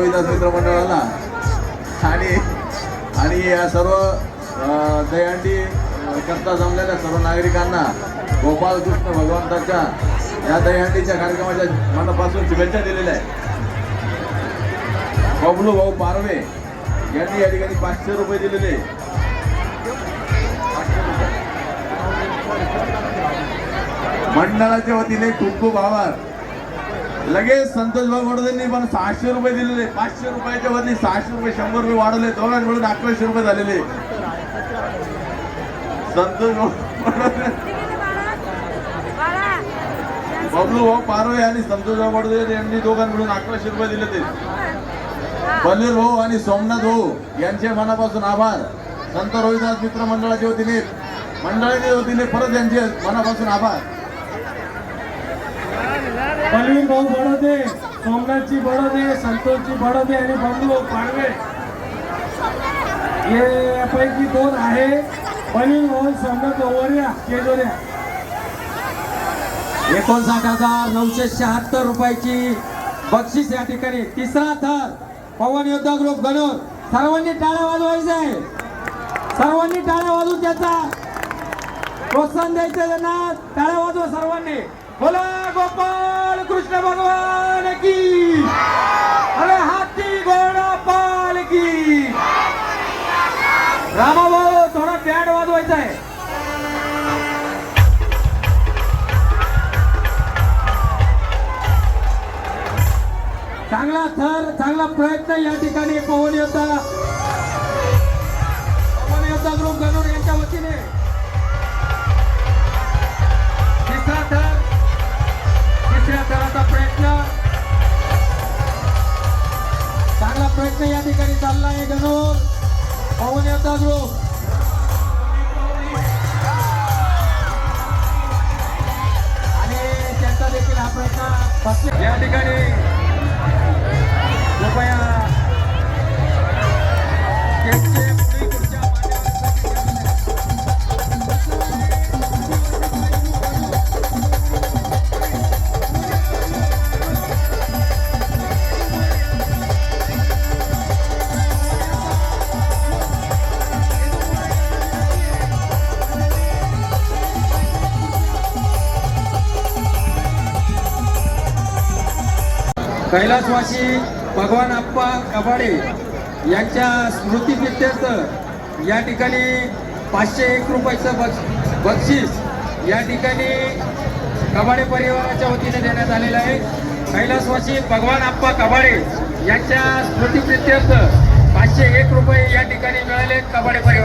रोहिदास मित्र मंडळाला आणि आणि या सर्व दयांडी दहीहंडी करता जमलेल्या सर्व नागरिकांना गोपाल कृष्ण भगवंताच्या या दहीहंडीच्या कार्यक्रमाच्या मनापासून शुभेच्छा दिलेल्या आहेत. बबलू भाऊ पारवे यांनी या ठिकाणी पाचशे रुपये दिलेले. मंडळाच्या वतीने खूप खूप आभार. लगेच संतोष भाऊ गोडदेंनी पण सहाशे रुपये दिलेले. पाचशे रुपयाच्या वरती सहाशे रुपये शंभर रुपये वाढवले. दोघांनी मिळून अकराशे रुपये झालेले. संतोष बबलू भाऊ पारवे आणि संतोष भाऊ गोडदे यांनी दोघांनी मिळून अकराशे रुपये दिले ते. बल्लेर भाऊ आणि सोमनाथ भाऊ यांचे मनापासून आभार. संत रोहिदास मित्र मंडळाच्या वतीने मंडळाच्या वतीने परत यांचे मनापासून आभार. बलवीर भाऊ बडोदे सोमनाथजी बडोदे संतोषजी बडोदे आणि बंधू पाडवे. हे यापैकी दोन आहे. बलवीर भाऊ सोमनाथ ओवरिया केजोऱ्या. एकोणसाठ हजार नऊशे शहात्तर रुपयाची बक्षीस या ठिकाणी. तिसरा थर पवन योद्धा ग्रुप गणूर. सर्वांनी टाळ्या वाजवायचं आहे सर्वांनी टाळ्या वाजवून त्याचा. प्रोत्साहन द्यायचं त्यांना. टाळ्या वाजवा सर्वांनी. बोला गोपाल कृष्ण भगवान की। अरे हाती घोडा पाल की। रामा भाऊ थोडा बॅड वाजवायचा आहे. चांगला थर चांगला प्रयत्न या ठिकाणी पाहून येतात प्रयत्न या ठिकाणी चालला आहे गणूर पाहून येतात लोक आणि त्यांचा देखील हा प्रयत्न. बसले या ठिकाणी कैलासवासी भगवान आप्पा कबाडे यांच्या स्मृतीप्रित्यर्थ या ठिकाणी पाचशे एक रुपयाचं बक्ष बक्षीस या ठिकाणी कबाडे परिवाराच्या वतीने देण्यात आलेलं आहे. कैलासवासी भगवान आप्पा कबाडे यांच्या स्मृतीप्रित्यर्थ पाचशे एक रुपये या ठिकाणी मिळाले कबाडे परिवार